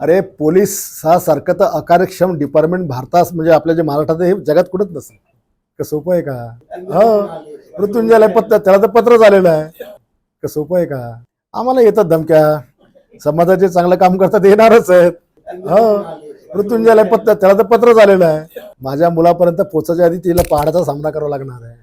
अरे पोलीस हा सारखं तर अकार्यक्षम डिपार्टमेंट भारतात म्हणजे आपल्या जे महाराष्ट्रात हे जगात कुठंच नसेल. का सोपं आहे का? हो मृत्युंजयला पत्र त्याला तर पत्र झालेलं आहे. का सोपं आहे का? आम्हाला येतात धमक्या. समाजाचे चांगलं काम करतात येणारच आहेत. हो मृत्युंजयला पत्र त्याला तर पत्र झालेलं आहे. माझ्या मुलापर्यंत पोचायच्या आधी तिला पहाडाचा सामना करावा लागणार आहे.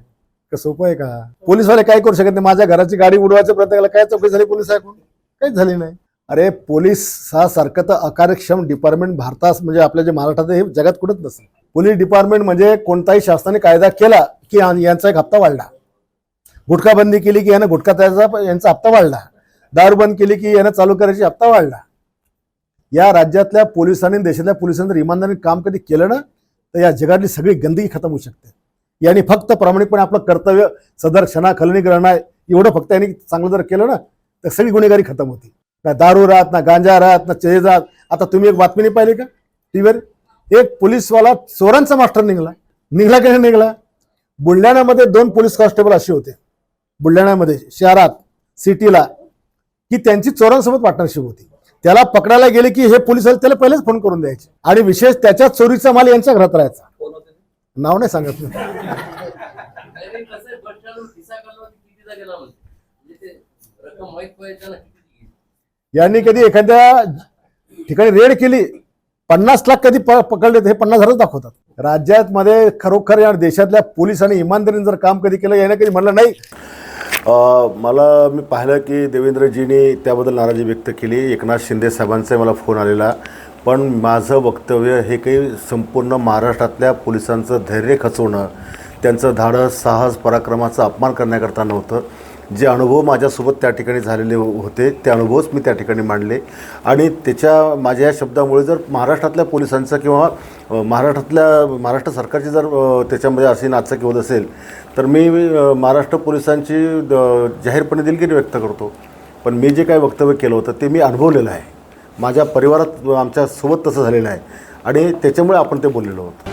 का सोपं आहे का? पोलीसवाले काय करू शकत नाही? माझ्या घराची गाडी उडवायचं प्रत्येकाला काय चौकशी झाली पोलीस ऐकून काहीच झाली नाही. अरे पोलीस हा सारखं तर अकार्यक्षम डिपार्टमेंट भारतात म्हणजे आपल्या जे महाराष्ट्रात हे जगात कुठंच नसेल. पोलीस डिपार्टमेंट म्हणजे कोणताही शासनाने कायदा केला की यांचा एक हप्ता वाढला. गुटखा बंदी केली की यानं गुटखा त्याचा यांचा हप्ता वाढला. दारू बंद केली की यानं चालू करायची हप्ता वाढला. या राज्यातल्या पोलिसांनी देशातल्या पोलिसांनी जर इमानदारीने काम कधी केलं ना तर या जगातली सगळी गंदगी खतम होऊ शकते. यांनी फक्त प्रामाणिकपणे आपलं कर्तव्य सदर क्षणा खलनी आहे एवढं फक्त यांनी चांगलं जर केलं ना तर सगळी गुन्हेगारी खतम होती ना दारू राहत ना गांजा राहत ना चेज राहत आता तुम्ही एक बातमी नाही पाहिली का? टीव्हीवर? एक पोलीसवाला चोरांचा मास्टर निघाला. निघाला की नाही निघाला? बुलढाण्यामध्ये दोन पोलीस कॉन्स्टेबल असे होते. बुलढाण्यामध्ये शहरात सिटीला की त्यांची चोरांसोबत पार्टनरशिप होती. त्याला पकडायला गेले की हे पोलीस आले त्याला पहिलेच फोन करून द्यायचे. आणि विशेष त्याच्या चोरीचा माल यांच्या घरात राहायचा. नाव नाही सांगत मी. यांनी कधी एखाद्या ठिकाणी रेड केली पन्नास लाख कधी प- पकडले तर हे पन्नास हजारच दाखवतात. राज्यात मध्ये खरोखर या देशातल्या पोलिसांनी इमानदारीने जर काम कधी केलं याने कधी म्हणलं नाही? मला मी पाहिलं की देवेंद्रजींनी त्याबद्दल नाराजी व्यक्त केली. एकनाथ शिंदे साहेबांचा मला फोन आलेला. पण माझं वक्तव्य हे काही संपूर्ण महाराष्ट्रातल्या पोलिसांचं धैर्य खचवणं त्यांचं धाडस साहस पराक्रमाचा अपमान करण्याकरता नव्हतं. जे अनुभव माझ्यासोबत त्या ठिकाणी झालेले हो- होते ते अनुभवच मी त्या ठिकाणी मांडले. आणि त्याच्या माझ्या या शब्दामुळे जर महाराष्ट्रातल्या पोलिसांचा किंवा महाराष्ट्रातल्या महाराष्ट्र सरकारची जर त्याच्यामध्ये अशी नाचकी होत असेल तर मी महाराष्ट्र पोलिसांची द- जाहीरपणे दिलगिरी व्यक्त करतो. पण मी जे काही वक्तव्य केलं होतं ते मी अनुभवलेलं आहे. माझ्या परिवारात आमच्यासोबत तसं झालेलं आहे. आणि त्याच्यामुळे आपण ते बोललेलो आहोत.